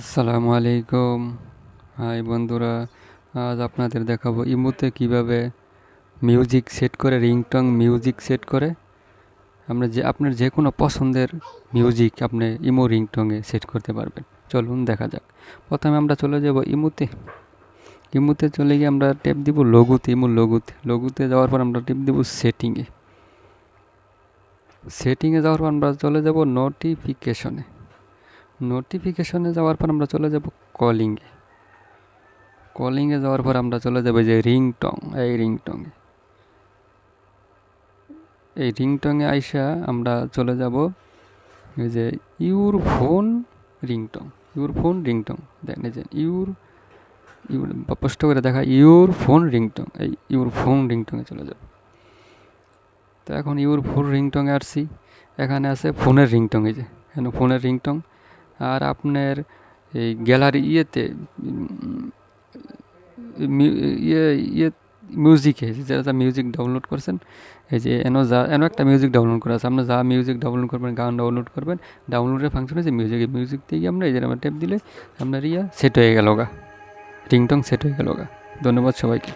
আসসালামু আলাইকুম। হাই বন্ধুরা, আজ আপনাদের দেখাবো ইমোতে কীভাবে মিউজিক সেট করে রিংটং মিউজিক সেট করে। আমরা যে, আপনার যে কোনো পছন্দের মিউজিক আপনি ইমো রিংটংয়ে সেট করতে পারবেন। চলুন দেখা যাক। প্রথমে আমরা চলে যাব ইমোতে ইমোতে চলে গিয়ে আমরা টেপ দিব লঘুতে ইমো লঘুতে লঘুতে যাওয়ার পর আমরা টেপ দিব সেটিংয়ে সেটিংয়ে যাওয়ার পর আমরা চলে যাব নোটিফিকেশনে নোটিফিকেশনে যাওয়ার পর আমরা চলে যাব কলিংয়ে কলিংয়ে যাওয়ার পর আমরা চলে যাব যে রিংটং এই রিংটংয়ে এই রিংটংয়ে আইসা আমরা চলে যাব এই যে your phone ringtone your phone ringtone দেখেন এই যে ইউর ইউর স্পষ্ট করে দেখা ইউর ফোন রিংটং এই ইউর ফোন রিংটংয়ে চলে যাব। তো এখন ইউর ফোন রিংটংয়ে আসছি। এখানে আছে ফোনের রিংটং এই যে। এখানে ফোনের রিংটং আর আপনার এই গ্যালারি ইয়েতে ইয়ে ইয়ে মিউজিকে যারা যা মিউজিক ডাউনলোড করছেন, এই যে এনো যা, এনো একটা মিউজিক ডাউনলোড করা আছে। আপনি যা মিউজিক ডাউনলোড করবেন, গান ডাউনলোড করবেন ডাউনলোডের ফাংশন আছে মিউজিক মিউজিক দিয়ে আমরা এই যে আমরা টেপ দিলে আপনার ইয়া সেট হয়ে গেল গা। রিংটং সেট হয়ে গেল গা। ধন্যবাদ সবাইকে।